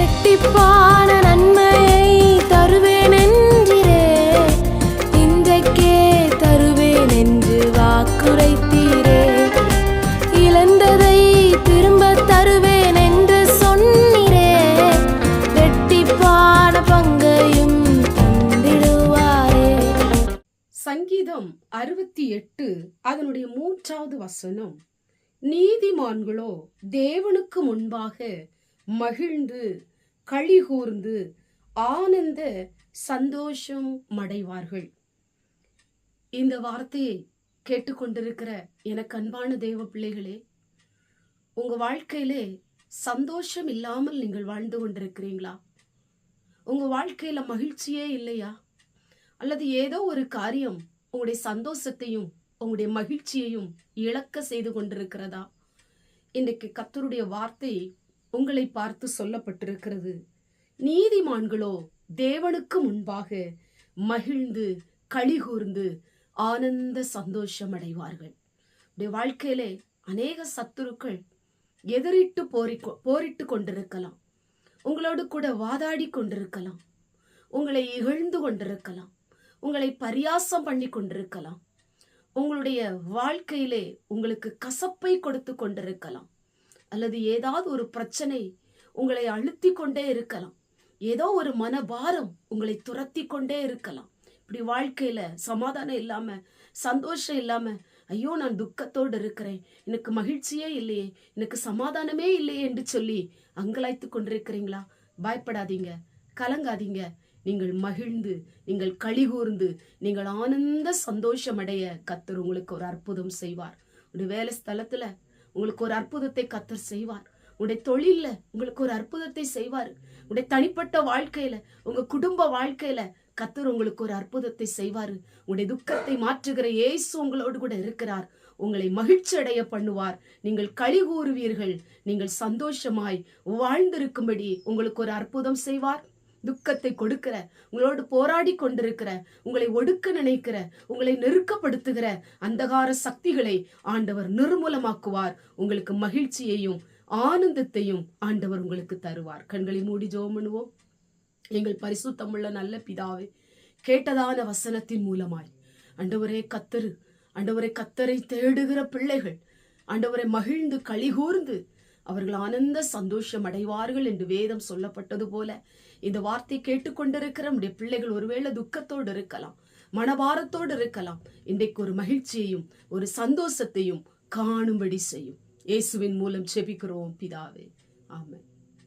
ரெட்டிப்பான நன்மையை தருவேன் என்றிரே இன்றைக்கே தருவேன் என்று வாக்குரைத்தீரே. இழந்ததை திரும்ப தருவேன் என்று சொன்னீரே. ரெட்டிப்பான பங்கையும் தந்திடுவாரே. சங்கீதம் அறுபத்தி எட்டு அதனுடைய மூன்றாவது வசனம். நீதிமான்களோ தேவனுக்கு முன்பாக மகிழ்ந்து கழிகூர்ந்து ஆனந்த சந்தோஷம் அடைவார்கள். இந்த வார்த்தையை கேட்டுக்கொண்டிருக்கிற எனக்கு அன்பான தேவ பிள்ளைகளே உங்க வாழ்க்கையிலே சந்தோஷம் இல்லாமல் நீங்கள் வாழ்ந்து கொண்டிருக்கிறீங்களா? உங்க வாழ்க்கையில மகிழ்ச்சியே இல்லையா? அல்லது ஏதோ ஒரு காரியம் உங்களுடைய சந்தோஷத்தையும் உங்களுடைய மகிழ்ச்சியையும் இழக்க செய்து கொண்டிருக்கிறதா? இன்றைக்கு கத்தருடைய வார்த்தை உங்களை பார்த்து சொல்லப்பட்டிருக்கிறது. நீதிமான்களோ தேவனுக்கு முன்பாக மகிழ்ந்து கழிகூர்ந்து ஆனந்த சந்தோஷம் அடைவார்கள் உடைய வாழ்க்கையிலே அநேக சத்துருக்கள் எதிரிட்டு போரி போரிட்டு கொண்டிருக்கலாம். உங்களோடு கூட வாதாடி கொண்டிருக்கலாம். உங்களை இகழ்ந்து கொண்டிருக்கலாம். உங்களை பரியாசம் பண்ணி கொண்டிருக்கலாம். உங்களுடைய வாழ்க்கையிலே உங்களுக்கு கசப்பை கொடுத்து கொண்டிருக்கலாம். அல்லது ஏதாவது ஒரு பிரச்சனை உங்களை அழுத்தி கொண்டே இருக்கலாம். ஏதோ ஒரு மனபாரம் உங்களை துரத்தி கொண்டே இருக்கலாம். இப்படி வாழ்க்கையில சமாதானம் இல்லாம சந்தோஷம் இல்லாம ஐயோ நான் துக்கத்தோடு இருக்கிறேன் எனக்கு மகிழ்ச்சியே இல்லையே எனக்கு சமாதானமே இல்லையே என்று சொல்லி அங்கலாய்த்து கொண்டிருக்கிறீங்களா? பயப்படாதீங்க கலங்காதீங்க. நீங்கள் மகிழ்ந்து நீங்கள் கழிகூர்ந்து நீங்கள் ஆனந்த சந்தோஷம் அடைய கத்தர் உங்களுக்கு ஒரு அற்புதம் செய்வார். ஒரு வேலை ஸ்தலத்துல உங்களுக்கு ஒரு அற்புதத்தை கத்தர் செய்வார். உடைய தொழில்ல உங்களுக்கு ஒரு அற்புதத்தை செய்வார். உடைய தனிப்பட்ட வாழ்க்கையில உங்க குடும்ப வாழ்க்கையில கத்தர் உங்களுக்கு ஒரு அற்புதத்தை செய்வார். உடைய துக்கத்தை மாற்றுகிற இயேசு உங்களோடு கூட இருக்கிறார். உங்களை மகிழ்ச்சி அடைய பண்ணுவார். நீங்கள் களி கூறுவீர்கள். நீங்கள் சந்தோஷமாய் வாழ்ந்திருக்கும்படி உங்களுக்கு ஒரு அற்புதம் செய்வார். துக்கத்தை கொடுக்கிற உங்களோடு போராடி கொண்டிருக்கிற உங்களை ஒடுக்க நினைக்கிற உங்களை நெருக்கப்படுத்துகிற அந்தகார சக்திகளை ஆண்டவர் நிர்மூலமாக்குவார். உங்களுக்கு மகிழ்ச்சியையும் ஆனந்தத்தையும் ஆண்டவர் உங்களுக்கு தருவார். கண்களை மூடி ஜெபம் பண்ணுவோம். எங்கள் பரிசுத்தமுள்ள நல்ல பிதாவே கேட்டதான வசனத்தின் மூலமாய் அண்டவரே கத்தரு அண்டவரை கத்தரை தேடுகிற பிள்ளைகள் அண்டவரை மகிழ்ந்து கழிகூர்ந்து அவர்கள் ஆனந்த சந்தோஷம் அடைவார்கள் என்று வேதம் சொல்லப்பட்டது போல. இந்த வார்த்தை கேட்டுக்கொண்டிருக்கிற நம்முடைய பிள்ளைகள் ஒருவேளை துக்கத்தோடு இருக்கலாம் மனபாரத்தோடு இருக்கலாம். இன்றைக்கு ஒரு மகிழ்ச்சியையும் ஒரு சந்தோஷத்தையும் காணும்படி செய்யும். இயேசுவின் மூலம் செபிக்கிறோம் பிதாவே. ஆமாம்